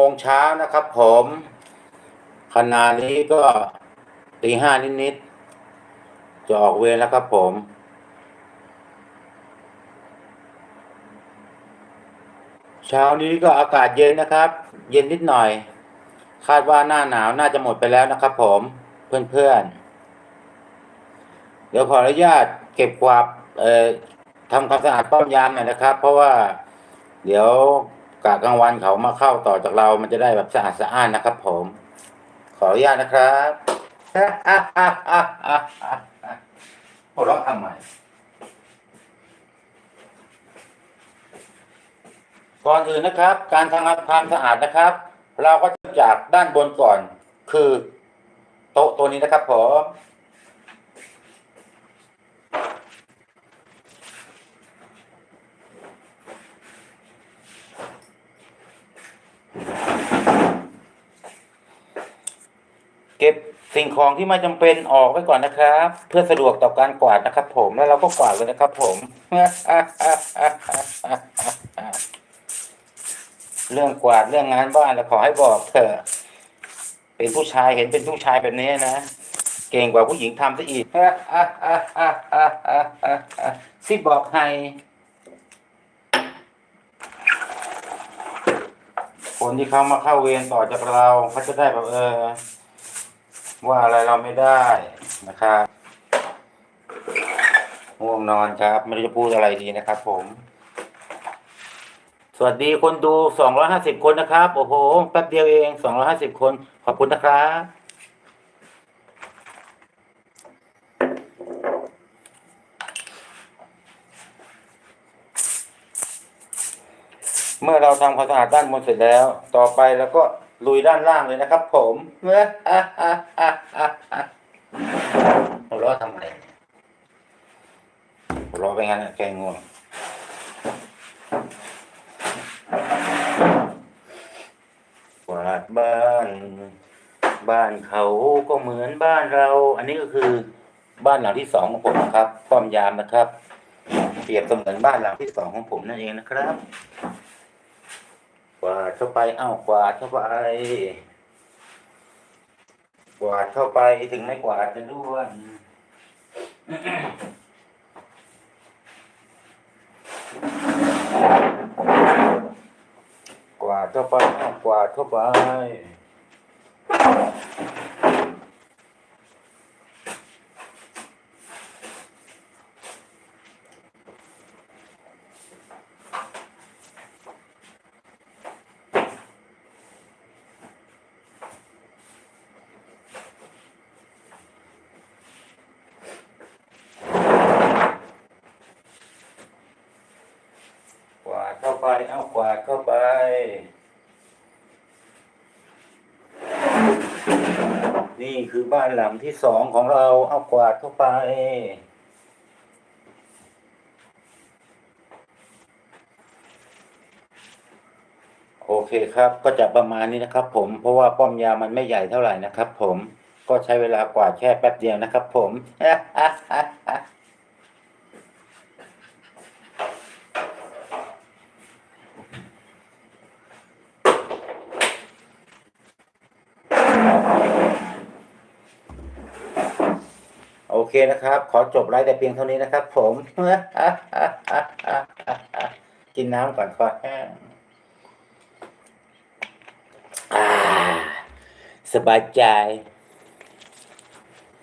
โมงเช้านะครับผมขณะนี้ก็ตีห้านิดๆจะออกเวรแล้วครับผมเช้านี้ก็อากาศเย็นนะครับ เย็นนิดหน่อย คาดว่าหน้าหนาวน่าจะหมดไปแล้วนะครับผมเพื่อนๆ เดี๋ยวขออนุญาตเก็บกวาดเอ่อทำความสะอาดป้อมยามหน่อยนะครับ เพราะว่าเดี๋ยว กะกลางวันเขามาเข้าต่อจากเรามันจะได้แบบสะอาดสะอ้านนะครับ ผม ขออนุญาตนะครับหัวเราะทำไมก่อนอื่นนะครับ การทำความสะอาดนะครับ เราก็จะจากด้านบนก่อน คือ โต๊ะตัวนี้นะครับผมเก็บ สิ่งของที่ไม่จำเป็นออกไว้ก่อนนะครับ เพื่อสะดวกต่อการกวาดนะครับ ผมแล้วเราก็กวาดเลยนะครับ ผมเรื่องกวาดเรื่องงานบ้านเราขอให้บอกเถอะเป็นผู้ชายเห็นเป็นผู้ชายแบบนี้นะเก่งกว่าผู้หญิงทำซะอีกสิบอกให้คนที่เขามาเข้าเวรต่อจากเราเขาจะได้แบบเออ ว่าอะไรเราไม่ได้นะครับง่วงนอนครับ ไม่รู้จะพูดอะไรดีนะครับผม สวัสดีคนดู250คนนะครับ โอ้โห แป๊บเดียวเอง250คน ขอบคุณนะครับเมื่อเราทำความสะอาดด้านบนเสร็จแล้ว ต่อไปเราก็ ลุยด้านล่างเลยนะครับ ผมหัวเราะทำไมหัวเราะไปงั้นแกงวงกวาดบ้าน บ้านเขาก็เหมือนบ้านเรา อันนี้ก็คือบ้านหลังที่สองของผมนะครับป้อมยามนะครับ เปรียบเสมือนบ้านหลังที่สองของผมนั่นเองนะครับ กวาดเข้าไป เอ้ากวาดเข้าไป กวาดเข้าไปถึงไม่กวาดจะด้วนกวาดเข้าไปเอ้ากวาดเข้าไป ไป เอากวาดเข้าไป นี่คือบ้านหลังที่สองของเรา เอากวาดเข้าไป โอเคครับ ก็จะประมาณนี้นะครับ ผม เพราะว่าป้อมยามมันไม่ใหญ่เท่าไหร่นะครับ ผม ก็ใช้เวลากวาดแค่แป๊บเดียวนะครับ ผม อเคนะครับ ขอจบไลฟ์แต่เพียงเท่านี้นะครับ ผม กินน้ำก่อนคอแห้งอ่าสบายใจ